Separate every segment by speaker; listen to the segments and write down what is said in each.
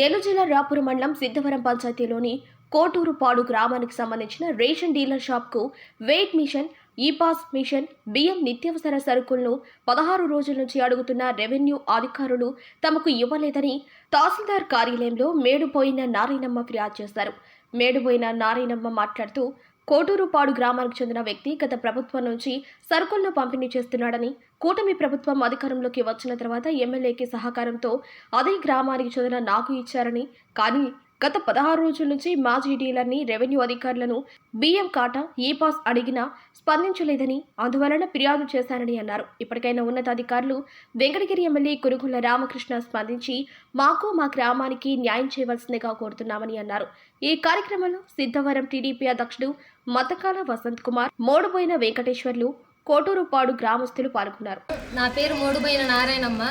Speaker 1: నెల్లూరు జిల్లా రాపురం మండలం సిద్ధవరం పంచాయతీలోని కోటూరుపాడు గ్రామానికి సంబంధించిన రేషన్ డీలర్ షాప్కు weight machine e pass machine బియ్యం నిత్యావసర సరుకులను పదహారు రోజుల నుంచి అడుగుతున్న రెవెన్యూ అధికారులు తమకు ఇవ్వలేదని తహసీల్దార్ కార్యాలయంలో మేడుపోయిన నారాయణమ్మ ఫిర్యాదు చేశారు. మేడుపోయిన నారాయణమ్మ మాట్లాడుతూ కోటూరుపాడు గ్రామానికి చెందిన వ్యక్తి గత ప్రభుత్వం నుంచి సరుకులను పంపిణీ చేస్తున్నాడని కూటమి ప్రభుత్వం అధికారంలోకి వచ్చిన తర్వాత ఎమ్మెల్యేకి సహకారంతో అదే గ్రామానికి చెందిన నాకు ఇచ్చారని కానీ గత పదహారు రోజుల నుంచి మాజీ డీలర్ని రెవెన్యూ అధికారులను బియ్యం కాట ఈ పాస్ అడిగినా స్పందించలేదని అందువలన ఫిర్యాదు చేశారని అన్నారు. ఇప్పటికైనా ఉన్నతాధికారులు వెంకటగిరి ఎమ్మెల్యే కురుగుల రామకృష్ణ స్పందించి మాకు మా గ్రామానికి న్యాయం చేయవలసిందిగా కోరుతున్నామని అన్నారు. ఈ కార్యక్రమంలో సిద్ధవరం టీడీపీ అధ్యక్షుడు మతకాల వసంత్ కుమార్ మోడుబోయిన వెంకటేశ్వర్లు కోటూరుపాడు గ్రామస్తులు పాల్గొన్నారు.
Speaker 2: నా పేరు మోడుబోయిన నారాయణమ్మ.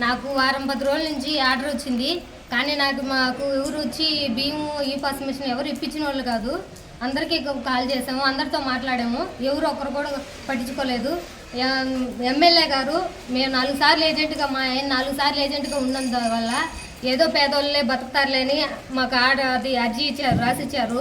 Speaker 2: నాకు వారం పది రోజుల నుంచి ఆర్డర్ వచ్చింది. కానీ నాకు మాకు ఎవరు వచ్చి బియ్యం ఈ పాస్ మిషన్ ఎవరు ఇప్పించిన వాళ్ళు కాదు. అందరికీ కాల్ చేసాము అందరితో మాట్లాడాము. ఎవరు ఒకరు కూడా పట్టించుకోలేదు. ఎమ్మెల్యే గారు మేము నాలుగు సార్లు ఏజెంట్గా మా ఆయన నాలుగు సార్లు ఏజెంట్గా ఉన్నందు వల్ల ఏదో పేదోళ్ళే బతుకుతారులేని మాకు ఆర్డర్ అది అర్జీ ఇచ్చారు రాసి ఇచ్చారు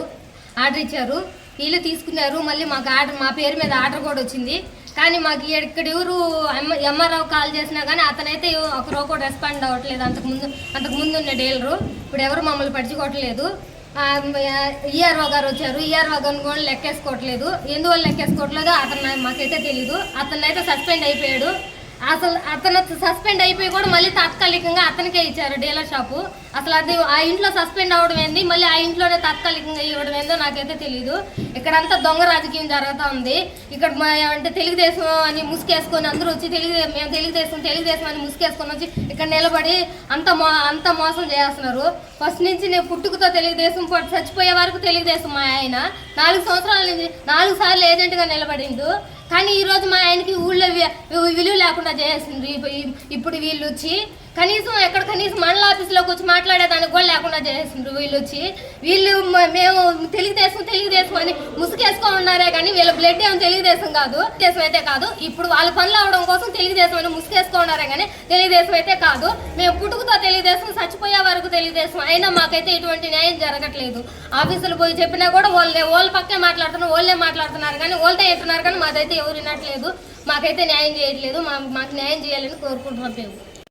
Speaker 2: ఆర్డర్ ఇచ్చారు. వీళ్ళు తీసుకున్నారు మళ్ళీ మాకు ఆర్డర్ మా పేరు మీద ఆర్డర్ కూడా వచ్చింది. కానీ మాకు ఇక్కడ ఎవరు ఎంఆర్ఓ కాల్ చేసినా కానీ అతనైతే ఎవ- ఒక రో కూడా రెస్పాండ్ అవ్వట్లేదు. అంతకు ముందు అంతకు ఉన్న డీలరు ఇప్పుడు ఎవరు మమ్మల్ని పట్టించుకోవట్లేదు. ఈఆర్ఓ గారు వచ్చారు. ఈఆర్ఓ గారు కూడా లెక్కేసుకోవట్లేదు. ఎందువల్ల లెక్కేసుకోవట్లేదు అతను మాకైతే తెలీదు. అతను అయితే సస్పెండ్ అయిపోయాడు. అసలు అతను సస్పెండ్ అయిపోయి కూడా మళ్ళీ తాత్కాలికంగా అతనికే ఇచ్చారు డీలర్ షాపు. అసలు అది ఆ ఇంట్లో సస్పెండ్ అవ్వడం ఏంది? మళ్ళీ ఆ ఇంట్లోనే తాత్కాలికంగా ఇవ్వడం ఏందో నాకైతే తెలియదు ఇక్కడంతా దొంగ రాజకీయం జరుగుతూ ఉంది. ఇక్కడ అంటే తెలుగుదేశం అని ముసుకేసుకొని అందరూ వచ్చి తెలుగు మేము తెలుగుదేశం తెలుగుదేశం అని ముసుకేసుకొని వచ్చి ఇక్కడ నిలబడి అంత మో అంత మోసం చేస్తున్నారు. ఫస్ట్ నుంచి నేను పుట్టుకతో తెలుగుదేశం చచ్చిపోయే వరకు తెలుగుదేశం మా ఆయన. నాలుగు సంవత్సరాల నుంచి నాలుగు సార్లు ఏజెంట్గా నిలబడిండు. కానీ ఈరోజు మా ఆయనకి ఊళ్ళో వి- విలువ లేకుండా చేసిండ్రు. ఇప్పుడు వీళ్ళు వచ్చి కనీసం ఎక్కడ కనీసం మండల ఆఫీస్లోకి వచ్చి మాట్లాడేదానికి కూడా లేకుండా చేసిండ్రు వీళ్ళు వచ్చి వీళ్ళు మేము తెలుగుదేశం తెలుగుదేశం అని ముసుగేసుకో ఉన్నారే కానీ వీళ్ళ బ్లడ్ ఏం తెలుగుదేశం కాదు దేశం అయితే కాదు. ఇప్పుడు వాళ్ళ పనులు అవడం కోసం తెలుగుదేశం అని ముసుగేసుకో ఉన్నారే కానీ తెలుగుదేశం అయితే కాదు. మేము పుట్టుకతో తెలుగుదేశం చచ్చిపోయే వరకు తెలుగుదేశం. అయినా మాకైతే ఎటువంటి న్యాయం జరగట్లేదు. ఆఫీసులు పోయి చెప్పినా కూడా వాళ్ళే వాళ్ళ పక్కే మాట్లాడుతున్నారు వాళ్ళే మాట్లాడుతున్నారు కానీ వాళ్ళే వింటున్నారు కానీ మాదైతే ఎవరు వినట్లేదు. మాకైతే న్యాయం చేయట్లేదు మా మాకు న్యాయం చేయాలని కోరుకుంటున్నాం మేము.